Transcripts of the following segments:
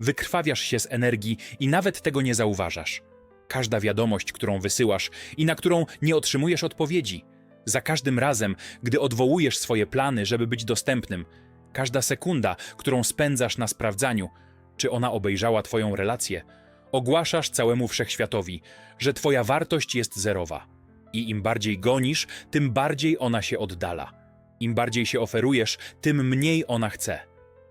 Wykrwawiasz się z energii i nawet tego nie zauważasz. Każda wiadomość, którą wysyłasz i na którą nie otrzymujesz odpowiedzi, za każdym razem, gdy odwołujesz swoje plany, żeby być dostępnym, każda sekunda, którą spędzasz na sprawdzaniu, czy ona obejrzała Twoją relację, ogłaszasz całemu wszechświatowi, że Twoja wartość jest zerowa. I im bardziej gonisz, tym bardziej ona się oddala. Im bardziej się oferujesz, tym mniej ona chce.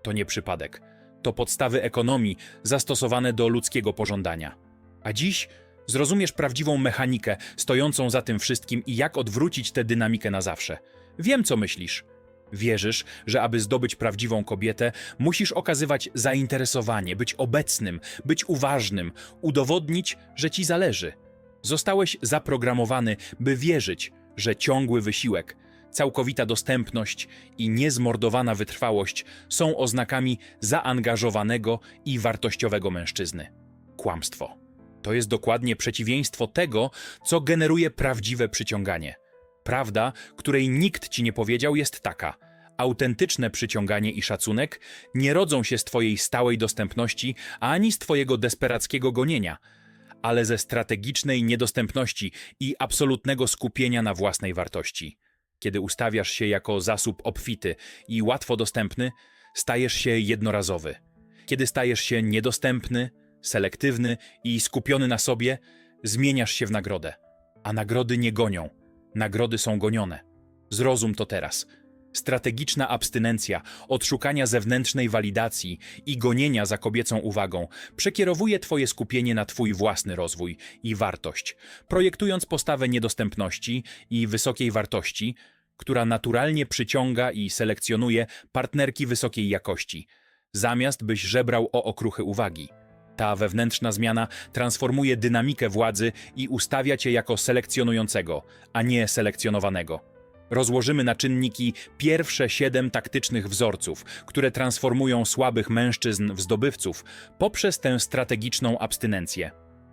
To nie przypadek. To podstawy ekonomii zastosowane do ludzkiego pożądania. A dziś zrozumiesz prawdziwą mechanikę stojącą za tym wszystkim i jak odwrócić tę dynamikę na zawsze. Wiem, co myślisz. Wierzysz, że aby zdobyć prawdziwą kobietę, musisz okazywać zainteresowanie, być obecnym, być uważnym, udowodnić, że ci zależy. Zostałeś zaprogramowany, by wierzyć, że ciągły wysiłek, całkowita dostępność i niezmordowana wytrwałość są oznakami zaangażowanego i wartościowego mężczyzny. Kłamstwo. To jest dokładnie przeciwieństwo tego, co generuje prawdziwe przyciąganie. Prawda, której nikt ci nie powiedział, jest taka. Autentyczne przyciąganie i szacunek nie rodzą się z twojej stałej dostępności ani z twojego desperackiego gonienia, ale ze strategicznej niedostępności i absolutnego skupienia na własnej wartości. Kiedy ustawiasz się jako zasób obfity i łatwo dostępny, stajesz się jednorazowy. Kiedy stajesz się niedostępny, selektywny i skupiony na sobie, zmieniasz się w nagrodę. A nagrody nie gonią. Nagrody są gonione. Zrozum to teraz. Strategiczna abstynencja od szukania zewnętrznej walidacji i gonienia za kobiecą uwagą przekierowuje Twoje skupienie na Twój własny rozwój i wartość, projektując postawę niedostępności i wysokiej wartości, która naturalnie przyciąga i selekcjonuje partnerki wysokiej jakości, zamiast byś żebrał o okruchy uwagi. Ta wewnętrzna zmiana transformuje dynamikę władzy i ustawia cię jako selekcjonującego, a nie selekcjonowanego. Rozłożymy na czynniki pierwsze siedem taktycznych wzorców, które transformują słabych mężczyzn w zdobywców poprzez tę strategiczną abstynencję.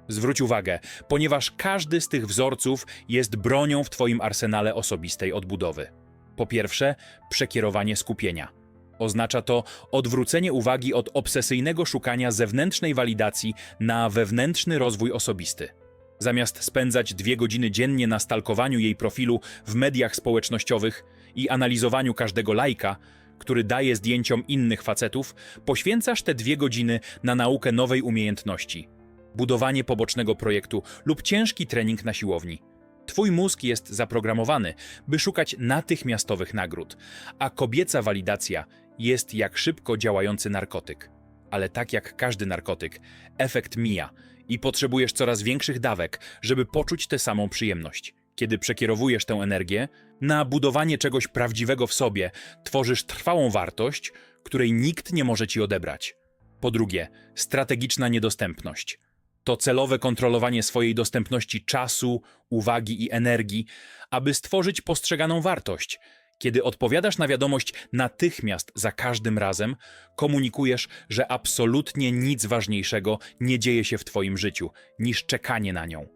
Zwróć uwagę, ponieważ każdy z tych wzorców jest bronią w Twoim arsenale osobistej odbudowy. Po pierwsze, przekierowanie skupienia. Oznacza to odwrócenie uwagi od obsesyjnego szukania zewnętrznej walidacji na wewnętrzny rozwój osobisty. Zamiast spędzać dwie godziny dziennie na stalkowaniu jej profilu w mediach społecznościowych i analizowaniu każdego lajka, który daje zdjęciom innych facetów, poświęcasz te dwie godziny na naukę nowej umiejętności, budowanie pobocznego projektu lub ciężki trening na siłowni. Twój mózg jest zaprogramowany, by szukać natychmiastowych nagród, a kobieca walidacja jest jak szybko działający narkotyk. Ale tak jak każdy narkotyk, efekt mija i potrzebujesz coraz większych dawek, żeby poczuć tę samą przyjemność. Kiedy przekierowujesz tę energię na budowanie czegoś prawdziwego w sobie, tworzysz trwałą wartość, której nikt nie może ci odebrać. Po drugie, strategiczna niedostępność. To celowe kontrolowanie swojej dostępności czasu, uwagi i energii, aby stworzyć postrzeganą wartość. Kiedy odpowiadasz na wiadomość natychmiast za każdym razem, komunikujesz, że absolutnie nic ważniejszego nie dzieje się w Twoim życiu niż czekanie na nią.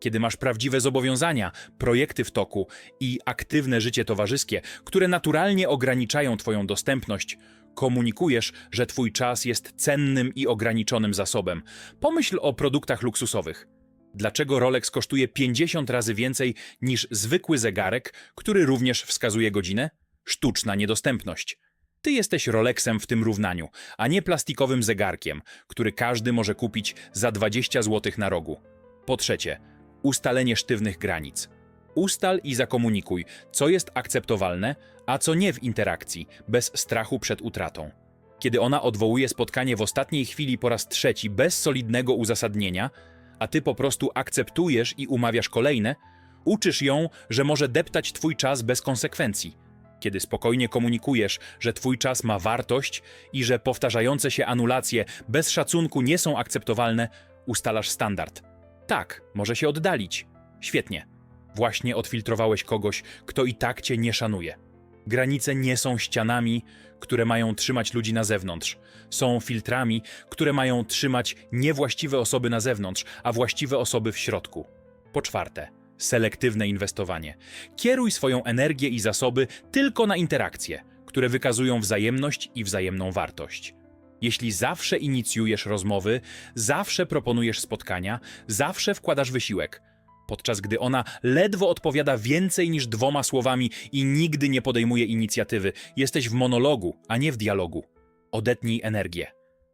Kiedy masz prawdziwe zobowiązania, projekty w toku i aktywne życie towarzyskie, które naturalnie ograniczają Twoją dostępność, komunikujesz, że Twój czas jest cennym i ograniczonym zasobem. Pomyśl o produktach luksusowych. Dlaczego Rolex kosztuje 50 razy więcej niż zwykły zegarek, który również wskazuje godzinę? Sztuczna niedostępność. Ty jesteś Rolexem w tym równaniu, a nie plastikowym zegarkiem, który każdy może kupić za 20 zł na rogu. Po trzecie, ustalenie sztywnych granic. Ustal i zakomunikuj, co jest akceptowalne, a co nie w interakcji, bez strachu przed utratą. Kiedy ona odwołuje spotkanie w ostatniej chwili po raz trzeci bez solidnego uzasadnienia, a ty po prostu akceptujesz i umawiasz kolejne, uczysz ją, że może deptać twój czas bez konsekwencji. Kiedy spokojnie komunikujesz, że twój czas ma wartość i że powtarzające się anulacje bez szacunku nie są akceptowalne, ustalasz standard. Tak, może się oddalić. Świetnie. Właśnie odfiltrowałeś kogoś, kto i tak cię nie szanuje. Granice nie są ścianami, które mają trzymać ludzi na zewnątrz. Są filtrami, które mają trzymać niewłaściwe osoby na zewnątrz, a właściwe osoby w środku. Po czwarte, selektywne inwestowanie. Kieruj swoją energię i zasoby tylko na interakcje, które wykazują wzajemność i wzajemną wartość. Jeśli zawsze inicjujesz rozmowy, zawsze proponujesz spotkania, zawsze wkładasz wysiłek, podczas gdy ona ledwo odpowiada więcej niż dwoma słowami i nigdy nie podejmuje inicjatywy, jesteś w monologu, a nie w dialogu. Odetnij energię.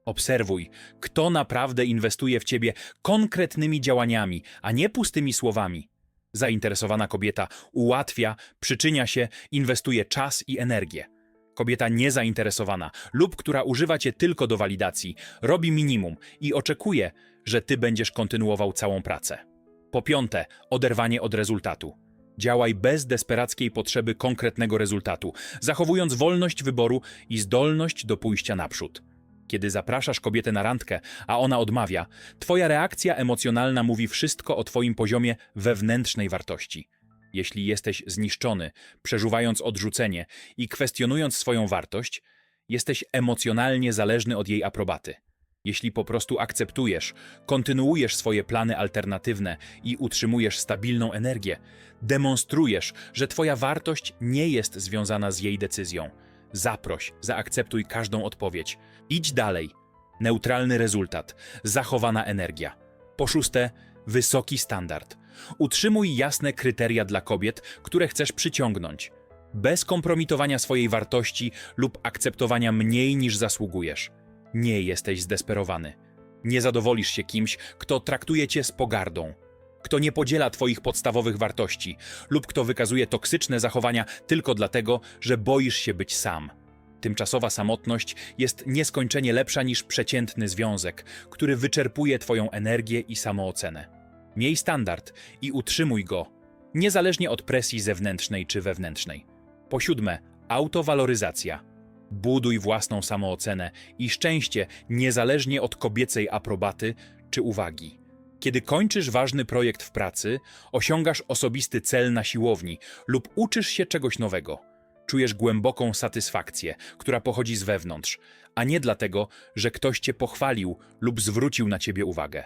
Obserwuj, kto naprawdę inwestuje w ciebie konkretnymi działaniami, a nie pustymi słowami. Zainteresowana kobieta ułatwia, przyczynia się, inwestuje czas i energię. Kobieta niezainteresowana lub która używa cię tylko do walidacji, robi minimum i oczekuje, że ty będziesz kontynuował całą pracę. Po piąte, oderwanie od rezultatu. Działaj bez desperackiej potrzeby konkretnego rezultatu, zachowując wolność wyboru i zdolność do pójścia naprzód. Kiedy zapraszasz kobietę na randkę, a ona odmawia, twoja reakcja emocjonalna mówi wszystko o twoim poziomie wewnętrznej wartości. Jeśli jesteś zniszczony, przeżuwając odrzucenie i kwestionując swoją wartość, jesteś emocjonalnie zależny od jej aprobaty. Jeśli po prostu akceptujesz, kontynuujesz swoje plany alternatywne i utrzymujesz stabilną energię, demonstrujesz, że Twoja wartość nie jest związana z jej decyzją. Zaproś, zaakceptuj każdą odpowiedź. Idź dalej. Neutralny rezultat, zachowana energia. Po szóste, wysoki standard. Utrzymuj jasne kryteria dla kobiet, które chcesz przyciągnąć. Bez kompromitowania swojej wartości lub akceptowania mniej niż zasługujesz. Nie jesteś zdesperowany. Nie zadowolisz się kimś, kto traktuje cię z pogardą, kto nie podziela twoich podstawowych wartości lub kto wykazuje toksyczne zachowania tylko dlatego, że boisz się być sam. Tymczasowa samotność jest nieskończenie lepsza niż przeciętny związek, który wyczerpuje twoją energię i samoocenę. Miej standard i utrzymuj go, niezależnie od presji zewnętrznej czy wewnętrznej. Po siódme, autowaloryzacja. Buduj własną samoocenę i szczęście niezależnie od kobiecej aprobaty czy uwagi. Kiedy kończysz ważny projekt w pracy, osiągasz osobisty cel na siłowni lub uczysz się czegoś nowego. Czujesz głęboką satysfakcję, która pochodzi z wewnątrz, a nie dlatego, że ktoś cię pochwalił lub zwrócił na ciebie uwagę.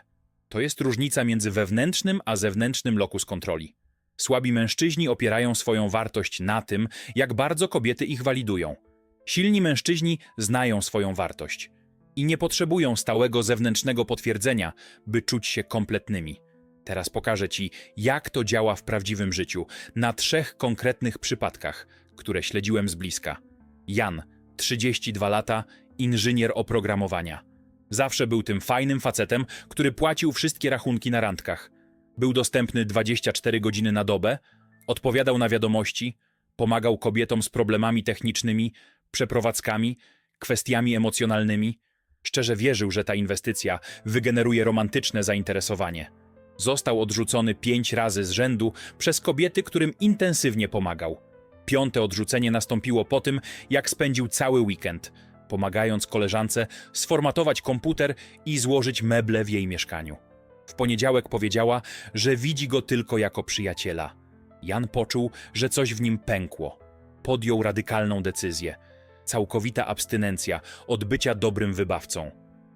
To jest różnica między wewnętrznym a zewnętrznym lokus kontroli. Słabi mężczyźni opierają swoją wartość na tym, jak bardzo kobiety ich walidują. Silni mężczyźni znają swoją wartość i nie potrzebują stałego zewnętrznego potwierdzenia, by czuć się kompletnymi. Teraz pokażę Ci, jak to działa w prawdziwym życiu, na trzech konkretnych przypadkach, które śledziłem z bliska. Jan, 32 lata, inżynier oprogramowania. Zawsze był tym fajnym facetem, który płacił wszystkie rachunki na randkach. Był dostępny 24 godziny na dobę, odpowiadał na wiadomości, pomagał kobietom z problemami technicznymi, przeprowadzkami, kwestiami emocjonalnymi. Szczerze wierzył, że ta inwestycja wygeneruje romantyczne zainteresowanie. Został odrzucony pięć razy z rzędu przez kobiety, którym intensywnie pomagał. Piąte odrzucenie nastąpiło po tym, jak spędził cały weekend, pomagając koleżance sformatować komputer i złożyć meble w jej mieszkaniu. W poniedziałek powiedziała, że widzi go tylko jako przyjaciela. Jan poczuł, że coś w nim pękło. Podjął radykalną decyzję. Całkowita abstynencja od bycia dobrym wybawcą.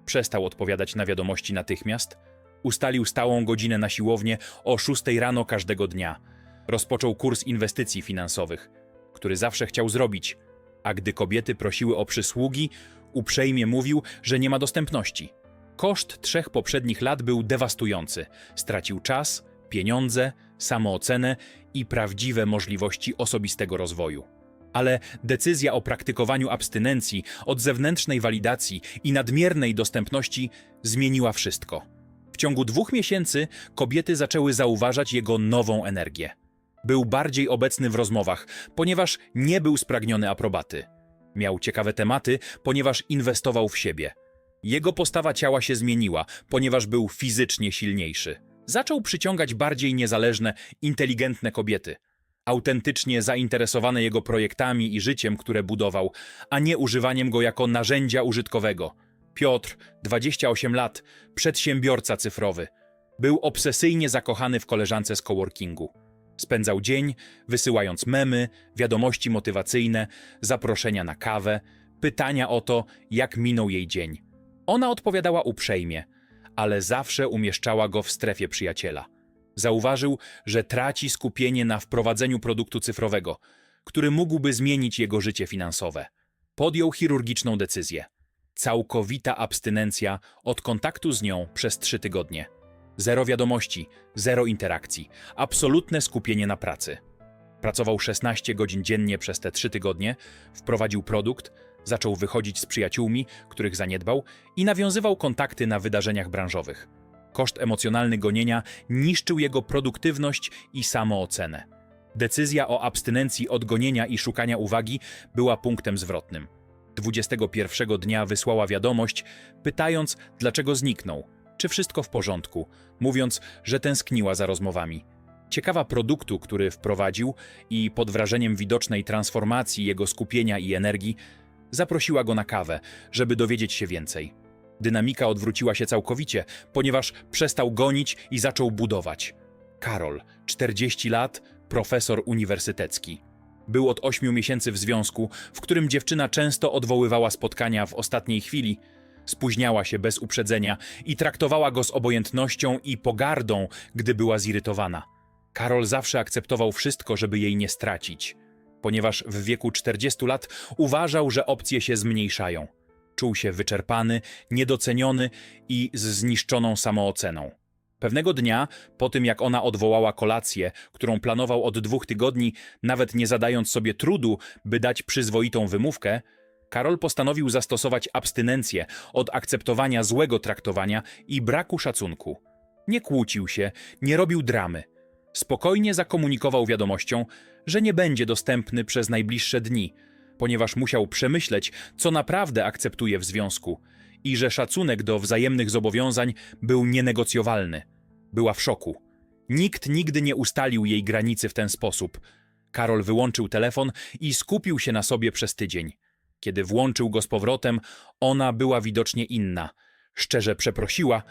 Przestał odpowiadać na wiadomości natychmiast. Ustalił stałą godzinę na siłownię o 6 rano każdego dnia. Rozpoczął kurs inwestycji finansowych, który zawsze chciał zrobić, a gdy kobiety prosiły o przysługi, uprzejmie mówił, że nie ma dostępności. Koszt trzech poprzednich lat był dewastujący. Stracił czas, pieniądze, samoocenę i prawdziwe możliwości osobistego rozwoju. Ale decyzja o praktykowaniu abstynencji od zewnętrznej walidacji i nadmiernej dostępności zmieniła wszystko. W ciągu dwóch miesięcy kobiety zaczęły zauważać jego nową energię. Był bardziej obecny w rozmowach, ponieważ nie był spragniony aprobaty. Miał ciekawe tematy, ponieważ inwestował w siebie. Jego postawa ciała się zmieniła, ponieważ był fizycznie silniejszy. Zaczął przyciągać bardziej niezależne, inteligentne kobiety, autentycznie zainteresowane jego projektami i życiem, które budował, a nie używaniem go jako narzędzia użytkowego. Piotr, 28 lat, przedsiębiorca cyfrowy. Był obsesyjnie zakochany w koleżance z coworkingu. Spędzał dzień wysyłając memy, wiadomości motywacyjne, zaproszenia na kawę, pytania o to, jak minął jej dzień. Ona odpowiadała uprzejmie, ale zawsze umieszczała go w strefie przyjaciela. Zauważył, że traci skupienie na wprowadzeniu produktu cyfrowego, który mógłby zmienić jego życie finansowe. Podjął chirurgiczną decyzję. Całkowita abstynencja od kontaktu z nią przez trzy tygodnie. Zero wiadomości, zero interakcji, absolutne skupienie na pracy. Pracował 16 godzin dziennie przez te trzy tygodnie, wprowadził produkt, zaczął wychodzić z przyjaciółmi, których zaniedbał i nawiązywał kontakty na wydarzeniach branżowych. Koszt emocjonalny gonienia niszczył jego produktywność i samoocenę. Decyzja o abstynencji od gonienia i szukania uwagi była punktem zwrotnym. 21 dnia wysłała wiadomość, pytając, dlaczego zniknął, czy wszystko w porządku, mówiąc, że tęskniła za rozmowami. Ciekawa produktu, który wprowadził i pod wrażeniem widocznej transformacji jego skupienia i energii, zaprosiła go na kawę, żeby dowiedzieć się więcej. Dynamika odwróciła się całkowicie, ponieważ przestał gonić i zaczął budować. Karol, 40 lat, profesor uniwersytecki. Był od 8 miesięcy w związku, w którym dziewczyna często odwoływała spotkania w ostatniej chwili, spóźniała się bez uprzedzenia i traktowała go z obojętnością i pogardą, gdy była zirytowana. Karol zawsze akceptował wszystko, żeby jej nie stracić, ponieważ w wieku 40 lat uważał, że opcje się zmniejszają. Czuł się wyczerpany, niedoceniony i z zniszczoną samooceną. Pewnego dnia, po tym jak ona odwołała kolację, którą planował od dwóch tygodni, nawet nie zadając sobie trudu, by dać przyzwoitą wymówkę, Karol postanowił zastosować abstynencję od akceptowania złego traktowania i braku szacunku. Nie kłócił się, nie robił dramy. Spokojnie zakomunikował wiadomością, że nie będzie dostępny przez najbliższe dni, ponieważ musiał przemyśleć, co naprawdę akceptuje w związku i że szacunek do wzajemnych zobowiązań był nienegocjowalny. Była w szoku. Nikt nigdy nie ustalił jej granicy w ten sposób. Karol wyłączył telefon i skupił się na sobie przez tydzień. Kiedy włączył go z powrotem, ona była widocznie inna. Szczerze przeprosiła,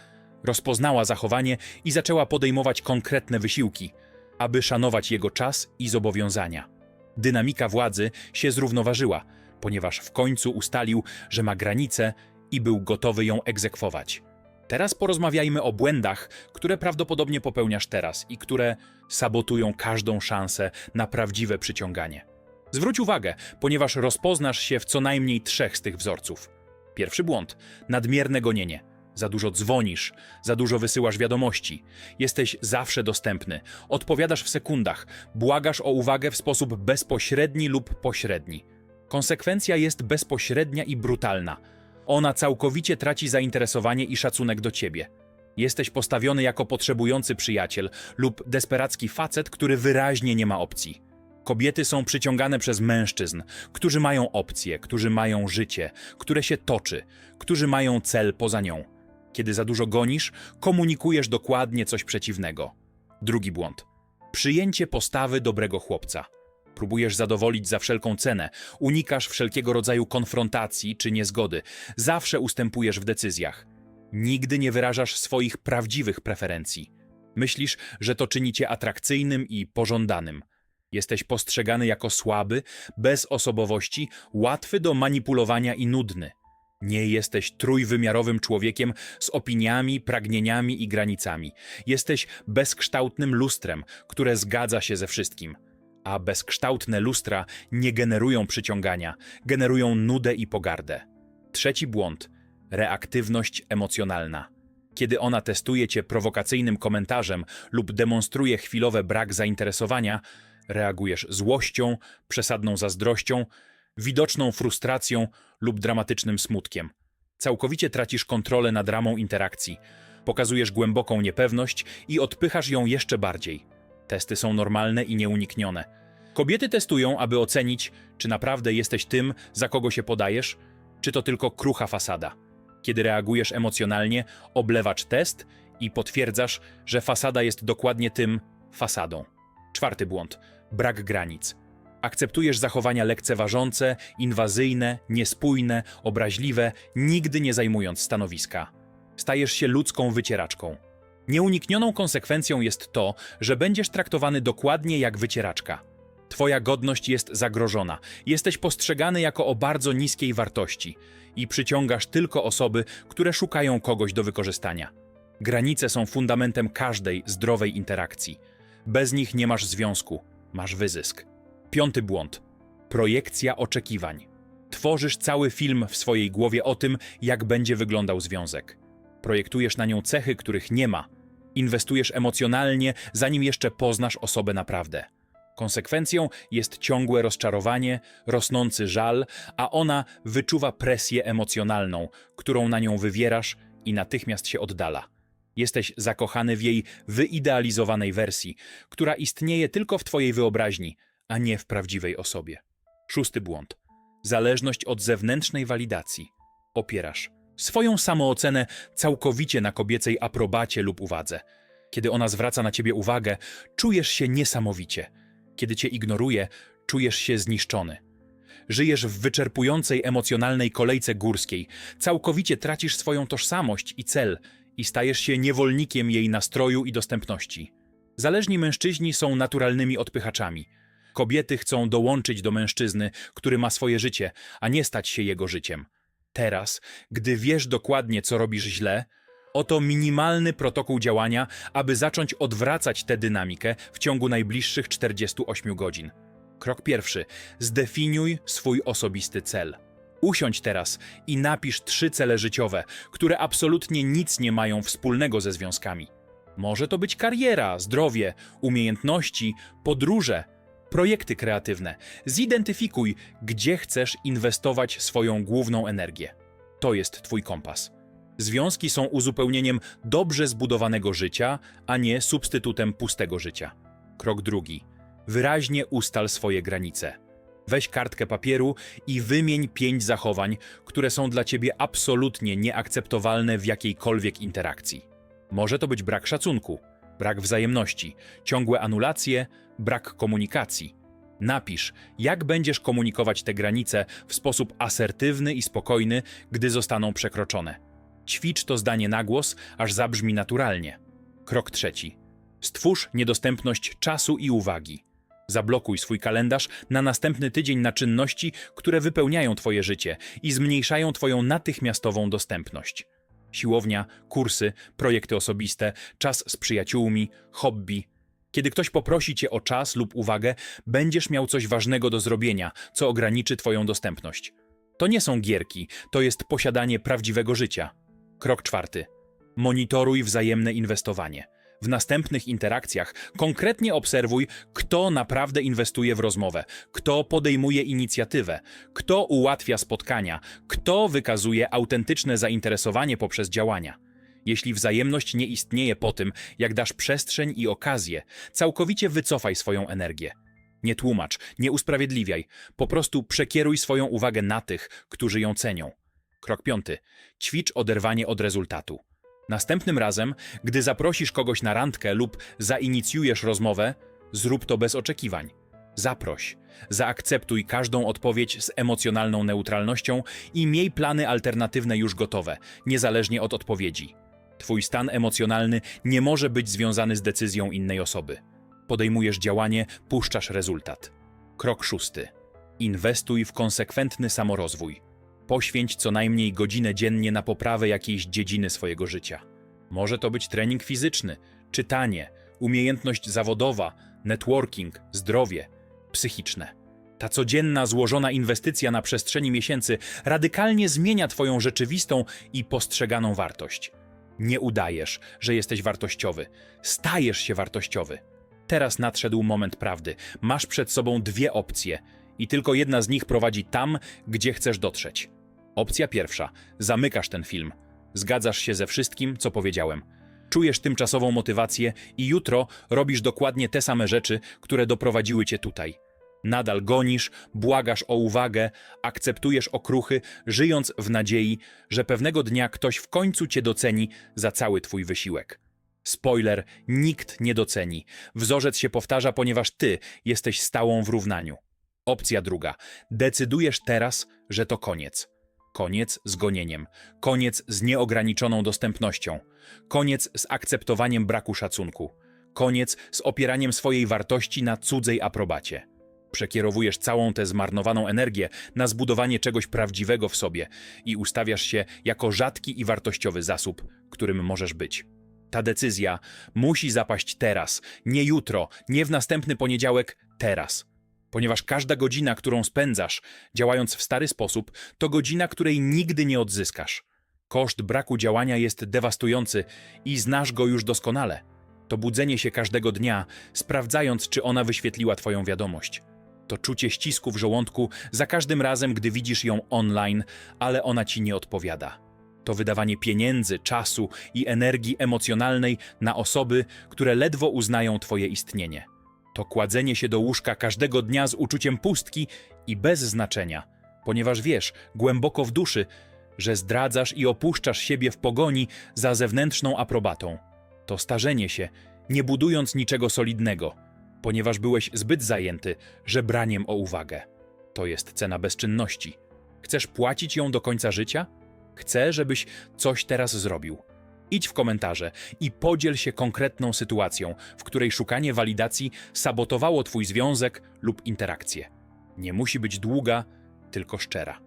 rozpoznała zachowanie i zaczęła podejmować konkretne wysiłki, aby szanować jego czas i zobowiązania. Dynamika władzy się zrównoważyła, ponieważ w końcu ustalił, że ma granicę i był gotowy ją egzekwować. Teraz porozmawiajmy o błędach, które prawdopodobnie popełniasz teraz i które sabotują każdą szansę na prawdziwe przyciąganie. Zwróć uwagę, ponieważ rozpoznasz się w co najmniej trzech z tych wzorców. Pierwszy błąd nadmierne gonienie. Za dużo dzwonisz, za dużo wysyłasz wiadomości, jesteś zawsze dostępny, odpowiadasz w sekundach, błagasz o uwagę w sposób bezpośredni lub pośredni. Konsekwencja jest bezpośrednia i brutalna. Ona całkowicie traci zainteresowanie i szacunek do ciebie. Jesteś postawiony jako potrzebujący przyjaciel lub desperacki facet, który wyraźnie nie ma opcji. Kobiety są przyciągane przez mężczyzn, którzy mają opcje, którzy mają życie, które się toczy, którzy mają cel poza nią. Kiedy za dużo gonisz, komunikujesz dokładnie coś przeciwnego. Drugi błąd. Przyjęcie postawy dobrego chłopca. Próbujesz zadowolić za wszelką cenę, unikasz wszelkiego rodzaju konfrontacji czy niezgody, zawsze ustępujesz w decyzjach. Nigdy nie wyrażasz swoich prawdziwych preferencji. Myślisz, że to czyni cię atrakcyjnym i pożądanym. Jesteś postrzegany jako słaby, bez osobowości, łatwy do manipulowania i nudny. Nie jesteś trójwymiarowym człowiekiem z opiniami, pragnieniami i granicami. Jesteś bezkształtnym lustrem, które zgadza się ze wszystkim. A bezkształtne lustra nie generują przyciągania, generują nudę i pogardę. Trzeci błąd reaktywność emocjonalna. Kiedy ona testuje cię prowokacyjnym komentarzem lub demonstruje chwilowe brak zainteresowania, reagujesz złością, przesadną zazdrością, widoczną frustracją lub dramatycznym smutkiem. Całkowicie tracisz kontrolę nad ramą interakcji, pokazujesz głęboką niepewność i odpychasz ją jeszcze bardziej. Testy są normalne i nieuniknione. Kobiety testują, aby ocenić, czy naprawdę jesteś tym, za kogo się podajesz, czy to tylko krucha fasada. Kiedy reagujesz emocjonalnie, oblewasz test i potwierdzasz, że fasada jest dokładnie tym fasadą. Czwarty błąd brak granic. Akceptujesz zachowania lekceważące, inwazyjne, niespójne, obraźliwe, nigdy nie zajmując stanowiska. Stajesz się ludzką wycieraczką. Nieuniknioną konsekwencją jest to, że będziesz traktowany dokładnie jak wycieraczka. Twoja godność jest zagrożona, jesteś postrzegany jako o bardzo niskiej wartości i przyciągasz tylko osoby, które szukają kogoś do wykorzystania. Granice są fundamentem każdej zdrowej interakcji. Bez nich nie masz związku, masz wyzysk. Piąty błąd. Projekcja oczekiwań. Tworzysz cały film w swojej głowie o tym, jak będzie wyglądał związek. Projektujesz na nią cechy, których nie ma. Inwestujesz emocjonalnie, zanim jeszcze poznasz osobę naprawdę. Konsekwencją jest ciągłe rozczarowanie, rosnący żal, a ona wyczuwa presję emocjonalną, którą na nią wywierasz i natychmiast się oddala. Jesteś zakochany w jej wyidealizowanej wersji, która istnieje tylko w twojej wyobraźni, a nie w prawdziwej osobie. Szósty błąd. Zależność od zewnętrznej walidacji. Opierasz swoją samoocenę całkowicie na kobiecej aprobacie lub uwadze. Kiedy ona zwraca na ciebie uwagę, czujesz się niesamowicie. Kiedy cię ignoruje, czujesz się zniszczony. Żyjesz w wyczerpującej emocjonalnej kolejce górskiej, całkowicie tracisz swoją tożsamość i cel i stajesz się niewolnikiem jej nastroju i dostępności. Zależni mężczyźni są naturalnymi odpychaczami. Kobiety chcą dołączyć do mężczyzny, który ma swoje życie, a nie stać się jego życiem. Teraz, gdy wiesz dokładnie, co robisz źle, oto minimalny protokół działania, aby zacząć odwracać tę dynamikę w ciągu najbliższych 48 godzin. Krok pierwszy: zdefiniuj swój osobisty cel. Usiądź teraz i napisz trzy cele życiowe, które absolutnie nic nie mają wspólnego ze związkami. Może to być kariera, zdrowie, umiejętności, podróże, projekty kreatywne. Zidentyfikuj, gdzie chcesz inwestować swoją główną energię. To jest Twój kompas. Związki są uzupełnieniem dobrze zbudowanego życia, a nie substytutem pustego życia. Krok drugi. Wyraźnie ustal swoje granice. Weź kartkę papieru i wymień pięć zachowań, które są dla ciebie absolutnie nieakceptowalne w jakiejkolwiek interakcji. Może to być brak szacunku, brak wzajemności, ciągłe anulacje, brak komunikacji. Napisz, jak będziesz komunikować te granice w sposób asertywny i spokojny, gdy zostaną przekroczone. Ćwicz to zdanie na głos, aż zabrzmi naturalnie. Krok trzeci. Stwórz niedostępność czasu i uwagi. Zablokuj swój kalendarz na następny tydzień na czynności, które wypełniają Twoje życie i zmniejszają Twoją natychmiastową dostępność. Siłownia, kursy, projekty osobiste, czas z przyjaciółmi, hobby. Kiedy ktoś poprosi Cię o czas lub uwagę, będziesz miał coś ważnego do zrobienia, co ograniczy Twoją dostępność. To nie są gierki, to jest posiadanie prawdziwego życia. Krok czwarty. Monitoruj wzajemne inwestowanie. W następnych interakcjach konkretnie obserwuj, kto naprawdę inwestuje w rozmowę, kto podejmuje inicjatywę, kto ułatwia spotkania, kto wykazuje autentyczne zainteresowanie poprzez działania. Jeśli wzajemność nie istnieje po tym, jak dasz przestrzeń i okazję, całkowicie wycofaj swoją energię. Nie tłumacz, nie usprawiedliwiaj, po prostu przekieruj swoją uwagę na tych, którzy ją cenią. Krok piąty. Ćwicz oderwanie od rezultatu. Następnym razem, gdy zaprosisz kogoś na randkę lub zainicjujesz rozmowę, zrób to bez oczekiwań. Zaproś. Zaakceptuj każdą odpowiedź z emocjonalną neutralnością i miej plany alternatywne już gotowe, niezależnie od odpowiedzi. Twój stan emocjonalny nie może być związany z decyzją innej osoby. Podejmujesz działanie, puszczasz rezultat. Krok szósty. Inwestuj w konsekwentny samorozwój. Poświęć co najmniej godzinę dziennie na poprawę jakiejś dziedziny swojego życia. Może to być trening fizyczny, czytanie, umiejętność zawodowa, networking, zdrowie, psychiczne. Ta codzienna, złożona inwestycja na przestrzeni miesięcy radykalnie zmienia Twoją rzeczywistą i postrzeganą wartość. Nie udajesz, że jesteś wartościowy, stajesz się wartościowy. Teraz nadszedł moment prawdy. Masz przed sobą dwie opcje i tylko jedna z nich prowadzi tam, gdzie chcesz dotrzeć. Opcja pierwsza. Zamykasz ten film. Zgadzasz się ze wszystkim, co powiedziałem. Czujesz tymczasową motywację i jutro robisz dokładnie te same rzeczy, które doprowadziły cię tutaj. Nadal gonisz, błagasz o uwagę, akceptujesz okruchy, żyjąc w nadziei, że pewnego dnia ktoś w końcu cię doceni za cały twój wysiłek. Spoiler, nikt nie doceni. Wzorzec się powtarza, ponieważ ty jesteś stałą w równaniu. Opcja druga. Decydujesz teraz, że to koniec. Koniec z gonieniem, koniec z nieograniczoną dostępnością, koniec z akceptowaniem braku szacunku, koniec z opieraniem swojej wartości na cudzej aprobacie. Przekierowujesz całą tę zmarnowaną energię na zbudowanie czegoś prawdziwego w sobie i ustawiasz się jako rzadki i wartościowy zasób, którym możesz być. Ta decyzja musi zapaść teraz, nie jutro, nie w następny poniedziałek, teraz. Ponieważ każda godzina, którą spędzasz, działając w stary sposób, to godzina, której nigdy nie odzyskasz. Koszt braku działania jest dewastujący i znasz go już doskonale. To budzenie się każdego dnia, sprawdzając, czy ona wyświetliła Twoją wiadomość. To czucie ścisku w żołądku za każdym razem, gdy widzisz ją online, ale ona ci nie odpowiada. To wydawanie pieniędzy, czasu i energii emocjonalnej na osoby, które ledwo uznają Twoje istnienie. To kładzenie się do łóżka każdego dnia z uczuciem pustki i bez znaczenia, ponieważ wiesz głęboko w duszy, że zdradzasz i opuszczasz siebie w pogoni za zewnętrzną aprobatą. To starzenie się, nie budując niczego solidnego, ponieważ byłeś zbyt zajęty żebraniem o uwagę. To jest cena bezczynności. Chcesz płacić ją do końca życia? Chcę, żebyś coś teraz zrobił. Idź w komentarze i podziel się konkretną sytuacją, w której szukanie walidacji sabotowało Twój związek lub interakcję. Nie musi być długa, tylko szczera.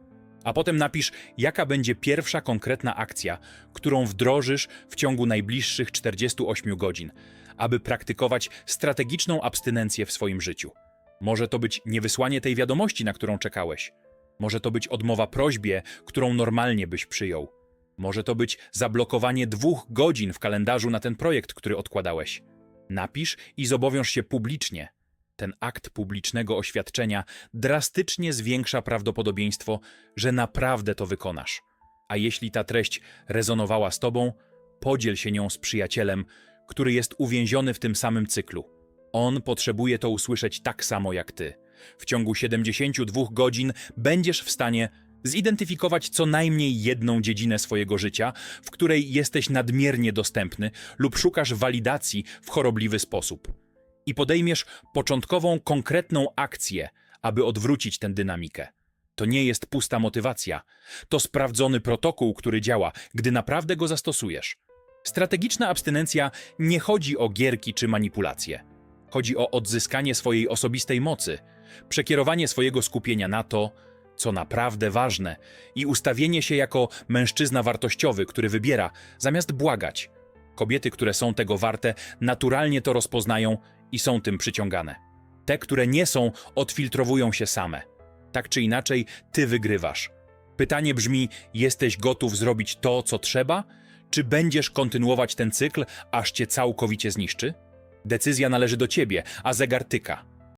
A potem napisz, jaka będzie pierwsza konkretna akcja, którą wdrożysz w ciągu najbliższych 48 godzin, aby praktykować strategiczną abstynencję w swoim życiu. Może to być niewysłanie tej wiadomości, na którą czekałeś. Może to być odmowa prośbie, którą normalnie byś przyjął. Może to być zablokowanie dwóch godzin w kalendarzu na ten projekt, który odkładałeś. Napisz i zobowiąż się publicznie. Ten akt publicznego oświadczenia drastycznie zwiększa prawdopodobieństwo, że naprawdę to wykonasz. A jeśli ta treść rezonowała z tobą, podziel się nią z przyjacielem, który jest uwięziony w tym samym cyklu. On potrzebuje to usłyszeć tak samo jak ty. W ciągu 72 godzin będziesz w stanie zidentyfikować co najmniej jedną dziedzinę swojego życia, w której jesteś nadmiernie dostępny lub szukasz walidacji w chorobliwy sposób. I podejmiesz początkową, konkretną akcję, aby odwrócić tę dynamikę. To nie jest pusta motywacja. To sprawdzony protokół, który działa, gdy naprawdę go zastosujesz. Strategiczna abstynencja nie chodzi o gierki czy manipulacje. Chodzi o odzyskanie swojej osobistej mocy, przekierowanie swojego skupienia na to, co naprawdę ważne, i ustawienie się jako mężczyzna wartościowy, który wybiera, zamiast błagać. Kobiety, które są tego warte, naturalnie to rozpoznają i są tym przyciągane. Te, które nie są, odfiltrowują się same. Tak czy inaczej, ty wygrywasz. Pytanie brzmi: jesteś gotów zrobić to, co trzeba? Czy będziesz kontynuować ten cykl, aż cię całkowicie zniszczy? Decyzja należy do ciebie, a zegar tyka.